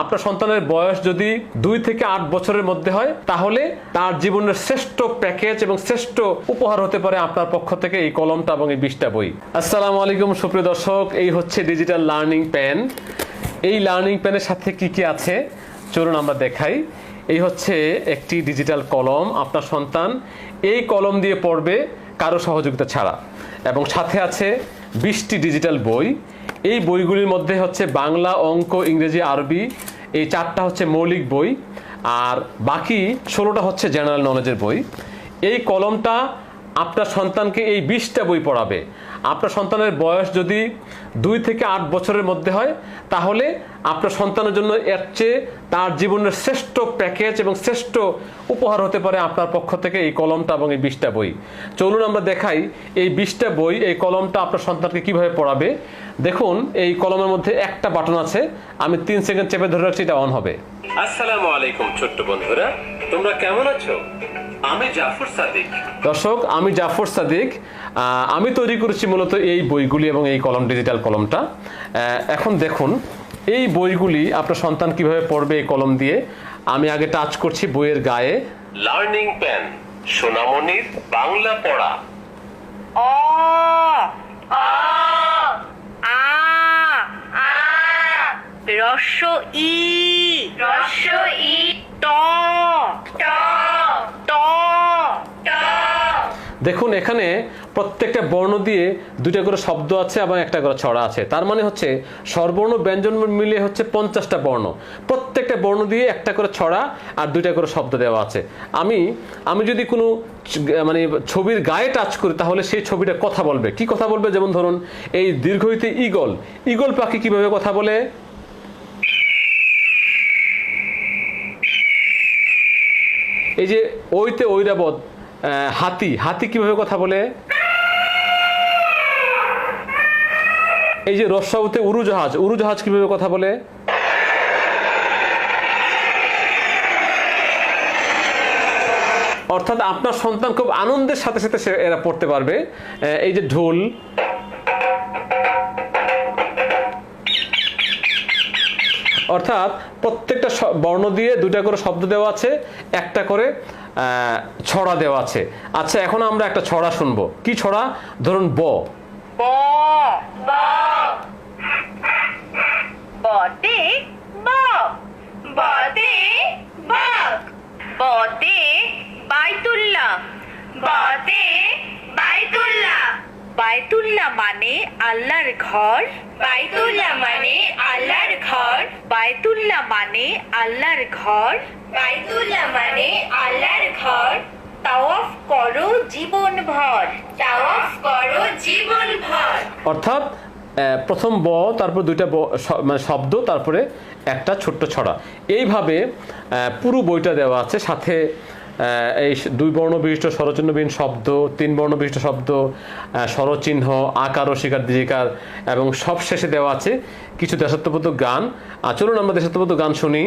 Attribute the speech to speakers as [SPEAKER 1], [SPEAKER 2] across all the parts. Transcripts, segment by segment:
[SPEAKER 1] আপনার সন্তানের বয়স যদি দুই থেকে আট বছরের মধ্যে হয়, তাহলে তার জীবনের শ্রেষ্ঠ প্যাকেজ এবং শ্রেষ্ঠ উপহার হতে পারে আপনার পক্ষ থেকে এই কলমটা এবং এই বিশটা বই। আসসালামু আলাইকুম সুপ্রিয় দর্শক, এই হচ্ছে ডিজিটাল লার্নিং প্যান এই লার্নিং প্যানের সাথে কি কি আছে? চলুন আমরা দেখাই। এই হচ্ছে একটি ডিজিটাল কলম, আপনার সন্তান এই কলম দিয়ে পড়বে কারও সহযোগিতা ছাড়া। এবং সাথে আছে বিশটি ডিজিটাল বই। এই বইগুলির মধ্যে হচ্ছে বাংলা, অঙ্ক, ইংরেজি, আরবি, এই চারটা হচ্ছে মৌলিক বই। আর বাকি ষোলোটা হচ্ছে জেনারেল নলেজের বই। এই কলমটা আপনার সন্তানকে এই বিশটা বই পড়াবে। আপনার সন্তানের বয়স যদি দুই থেকে আট বছরের মধ্যে হয়, তাহলে আপনার সন্তানের জন্য এর চেয়ে তার জীবনের শ্রেষ্ঠ প্যাকেজ এবং শ্রেষ্ঠ উপহার হতে পারে আপনার পক্ষ থেকে এই কলমটা এবং এই বিশটা বই। চলুন আমরা দেখাই এই বিশটা বই, এই কলমটা আপনার সন্তানকে কীভাবে পড়াবে। দেখুন, এই কলমের মধ্যে একটা বাটন আছে, আমি তিন সেকেন্ড চেপে ধরে রাখছি, এটা অন হবে।
[SPEAKER 2] আসসালামু আলাইকুম ছোট্ট বন্ধুরা, তোমরা কেমন আছো? আমি জাফর সাদিক।
[SPEAKER 1] দর্শক আমি জাফর সাদিক। আমি তৈরি করেছি মূলত এই বইগুলি এবং এই কলম ডিজিটাল কলমটা। এখন দেখুন এই বইগুলি আপনার সন্তান কীভাবে পড়বে এই কলম দিয়ে? আমি আগে টাচ করছি বইয়ের গায়ে।
[SPEAKER 2] লার্নিং পেন সোনামণির বাংলা পড়া।
[SPEAKER 3] অ আ আ আ রস্য ই। রস্য ই ট ট ট ট
[SPEAKER 1] দেখুন এখানে প্রত্যেকটা বর্ণ দিয়ে দুইটা করে শব্দ আছে এবং একটা করে ছড়া আছে। তার মানে হচ্ছে স্বরবর্ণ ব্যঞ্জন মিলে হচ্ছে পঞ্চাশটা বর্ণ। প্রত্যেকটা বর্ণ দিয়ে একটা করে ছড়া আর দুইটা করে শব্দ দেওয়া আছে। আমি আমি যদি কোনো মানে ছবির গায়ে টাচ করি তাহলে সেই ছবিটা কথা বলবে। কি কথা বলবে? যেমন ধরুন এই দীর্ঘ দীর্ঘইতে ইগল ইগল পাখি কীভাবে কথা বলে? এই যে ওইতে ঐরাবত আহ, হাতি। হাতি কীভাবে কথা বলে? এই যে রসাউতে উড়োজাহাজ উড়োজাহাজ কীভাবে কথা বলে? অর্থাৎ আপনার সন্তান খুব আনন্দের সাথে সাথে সে এরা পড়তে পারবে। এই যে ঢোল। অর্থাৎ প্রত্যেকটা বর্ণ দিয়ে দুটা করে শব্দ দেওয়া আছে, একটা করে ছড়া দেওয়া আছে। আচ্ছা এখন আমরা একটা ছড়া শুনব। কি ছড়া? ধরুন ব।
[SPEAKER 3] মানে আল্লাহর ঘর, বাইতুল্লাহ মানে আল্লাহর ঘর, বাইতুল্লাহ মানে আল্লাহর ঘর, বাইতুল্লাহ মানে আল্লাহর ঘর তাওয়াফ করো জীবন ভর তাওয়াফ করো জীবন ভর
[SPEAKER 1] অর্থাৎ প্রথম ব, তারপর দুইটা ব মানে শব্দ, তারপরে একটা ছোট্ট ছড়া। এইভাবে পুরো বইটা দেওয়া আছে। সাথে এই দুই বর্ণ বিশিষ্ট স্বরচিহ্নবিহীন শব্দ, তিন বর্ণ বিশিষ্ট শব্দ স্বরচিহ্ন, আকার ও শিকার দিজিকার এবং সব শেষে দেওয়া আছে কিছু দেশাত্মবোধক গান। আর চলুন আমরা দেশাত্মবোধক গান শুনি।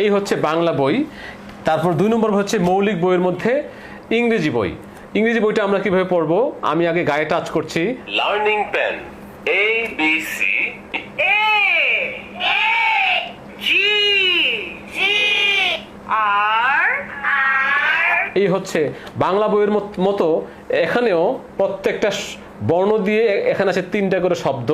[SPEAKER 1] এই হচ্ছে বাংলা বই। তারপর দুই নম্বর হচ্ছে মৌলিক বইয়ের মধ্যে ইংরেজি বই। ইংরেজি বইটা আমরা কীভাবে পড়ব? আমি আগে গায়ে টাচ করছি।
[SPEAKER 2] Learning pen A B C
[SPEAKER 3] A G G আর আর
[SPEAKER 1] এই হচ্ছে বাংলা বইয়ের মত- মতো এখানেও প্রত্যেকটা বর্ণ দিয়ে এখানে আছে তিনটা করে শব্দ।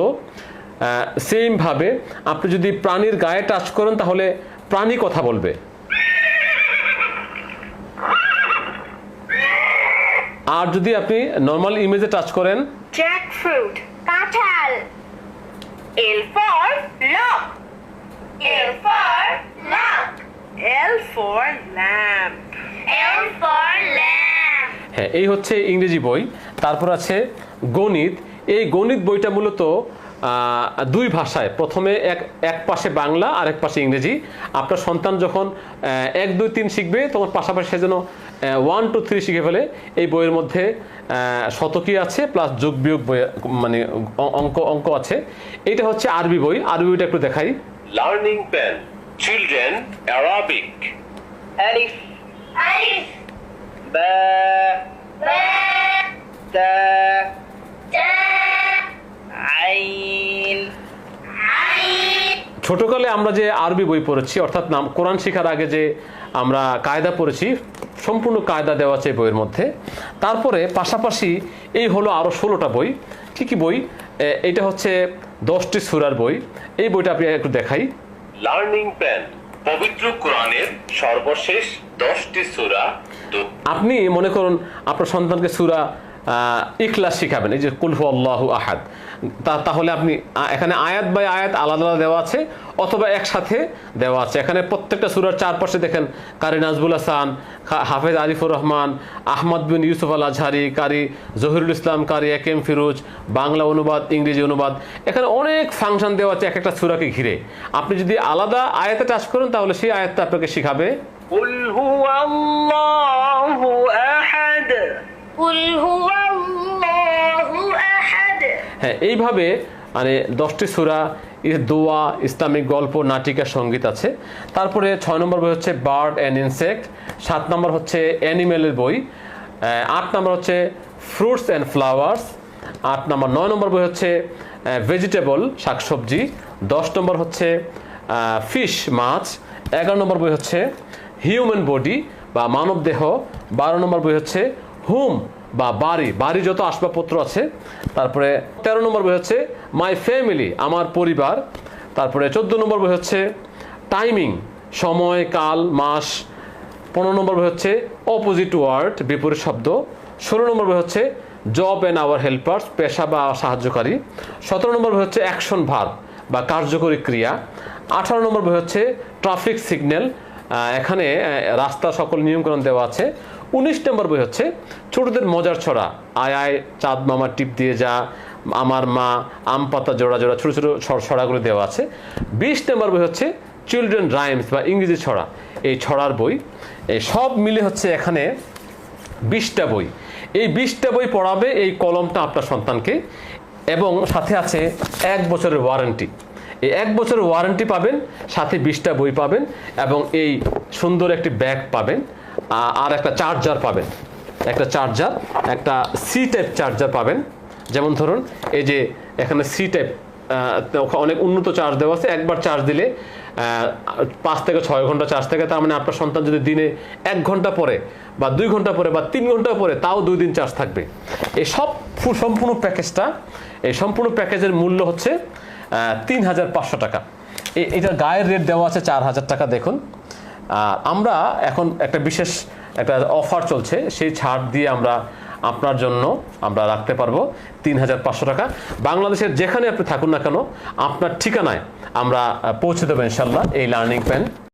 [SPEAKER 1] সেম ভাবে আপনি যদি প্রাণীর গায়ে টাচ করেন তাহলে প্রাণী কথা বলবে। আর যদি আপনি নর্মাল ইমেজে টাচ করেন।
[SPEAKER 3] জ্যাকফ্রুট কাঁঠাল। L for lock L for lock L for lamp L for lamp
[SPEAKER 1] হ্যাঁ এই হচ্ছে ইংরেজি বই। তারপর আছে গণিত। এই গণিত বইটা মূলত দুই ভাষায়। প্রথমে এক এক পাশে বাংলা আর এক পাশে ইংরেজি। আপনার সন্তান যখন এক দুই তিন শিখবে তখন পাশাপাশি সে যেন ওয়ান টু থ্রি শিখে ফেলে। এই বইয়ের মধ্যে শতকী আছে প্লাস যোগ বিয়োগ বই মানে অঙ্ক অঙ্ক আছে। এটা হচ্ছে আরবি বই। আরবি বইটা একটু দেখাই।
[SPEAKER 2] লার্নিং পেন চিলড্রেন অ্যারাবিক
[SPEAKER 3] আলিফ আলিফ
[SPEAKER 2] বা
[SPEAKER 3] বা তা
[SPEAKER 4] তা
[SPEAKER 1] ছোটকালে আমরা যে আরবি বই পড়েছি অর্থাৎ নাম কোরআন শেখার আগে যে আমরা কায়দা পড়েছি সম্পূর্ণ কায়দা দেওয়া আছে বইয়ের মধ্যে। তারপরে পাশাপাশি এই হলো আরও ষোলোটা বই। কি কি বই? এটা হচ্ছে দশটি সুরার বই। এই বইটা আপনি একটু দেখাই।
[SPEAKER 2] লার্নিং প্যান পবিত্র কোরআনের সর্বশেষ দশটি সুরা
[SPEAKER 1] আপনি মনে করুন আপনার সন্তানকে সুরা ইখলাস শিখাবেন এই যে কুলহু আল্লাহ আহাদ তা- তাহলে আপনি আ- এখানে আয়াত বাই আয়াত আলাদা আলাদা দেওয়া আছে অথবা একসাথে দেওয়া আছে এখানে প্রত্যেকটা সুরার চারপাশে দেখেন কারি নাজবুল হাসান খা- হাফেজ আরিফুর রহমান আহমদ বিন ইউসুফ আল আজহারি কারি জহিরুল ইসলাম কারি এক এম ফিরোজ বাংলা অনুবাদ ইংরেজি অনুবাদ এখানে অনেক ফাংশন দেওয়া আছে এক একটা সুরাকে ঘিরে আপনি যদি আলাদা আয়াতে টাচ করেন তাহলে সেই আয়াতটা আপনাকে শিখাবে
[SPEAKER 4] قل هو الله أحد
[SPEAKER 1] হ্যাঁ এইভাবে মানে দশটি সুরা দোয়া, ইসলামিক গল্প, নাটিকা, সংগীত আছে। তারপরে ছয় নম্বর বই হচ্ছে বার্ড অ্যান্ড ইনসেক্ট। সাত নম্বর হচ্ছে অ্যানিমেলের বই। আট নম্বর হচ্ছে ফ্রুটস অ্যান্ড ফ্লাওয়ার্স। আট নম্বর, নয় নম্বর বই হচ্ছে ভেজিটেবল, শাকসবজি। দশ নম্বর হচ্ছে ফিশ, মাছ। এগারো নম্বর বই হচ্ছে হিউম্যান বডি বা মানব দেহ। বারো নম্বর বই হচ্ছে হুম বা বাড়ি বাড়ি যত আসবাবপত্র আছে, তারপরে তেরো নম্বর বই হচ্ছে মাই ফ্যামিলি আমার পরিবার তারপরে চোদ্দ নম্বর বই হচ্ছে টাইমিং সময় কাল মাস পনেরো নম্বর বই হচ্ছে অপোজিট ওয়ার্ড বিপরীত শব্দ, ষোলো নম্বর বই হচ্ছে জব অ্যান্ড আওয়ার হেল্পার্স পেশা বা সাহায্যকারী সতেরো নম্বর বই হচ্ছে অ্যাকশন ভার বা কার্যকরী ক্রিয়া, আঠারো নম্বর বই হচ্ছে ট্রাফিক সিগন্যাল এখানে রাস্তা সকল নিয়মকরণ দেওয়া আছে উনিশ নম্বর বই হচ্ছে, ছোটদের মজার ছড়া। আয় আয়, চাঁদ মামা টিপ দিয়ে যা, আমার মা, আম পাতা জোড়া জোড়া, ছোটো ছোটো ছড়- ছড়াগুলো দেওয়া আছে। বিশ নম্বর বই হচ্ছে, চিলড্রেন রাইমস বা ইংরেজি ছড়া। এই ছড়ার বই এই সব মিলে হচ্ছে এখানে বিশটা বই। এই বিশটা বই পড়াবে এই কলমটা আপনার সন্তানকে এবং সাথে আছে এক বছরের ওয়ারেন্টি। এই এক বছরের ওয়ারেন্টি পাবেন, সাথে বিশটা বই পাবেন এবং এই সুন্দর একটি ব্যাগ পাবেন। আর একটা চার্জার পাবেন। একটা চার্জার, একটা সি টাইপ চার্জার পাবেন। যেমন ধরুন, এই যে এখানে সি টাইপ অনেক উন্নত চার্জ দেওয়া আছে। একবার চার্জ দিলে পাঁচ থেকে ছয় ঘণ্টা চার্জ থাকে। তার মানে আপনার সন্তান যদি দিনে এক ঘণ্টা পরে বা দুই ঘণ্টা পরে বা তিন ঘণ্টা পরে তাও দুই দিন চার্জ থাকবে। এই সব সম্পূর্ণ প্যাকেজটা, এই সম্পূর্ণ প্যাকেজের মূল্য হচ্ছে তিন হাজার পাঁচশো টাকা। এটার গায়ের রেট দেওয়া আছে চার হাজার টাকা, দেখুন। আর আমরা এখন একটা বিশেষ একটা অফার চলছে, সেই ছাড় দিয়ে আমরা আপনার জন্য আমরা রাখতে পারব তিন হাজার পাঁচশো টাকা। বাংলাদেশের যেখানে আপনি থাকুন না কেন, আপনার ঠিকানায় আমরা পৌঁছে দেবো ইনশাল্লাহ এই লার্নিং প্যান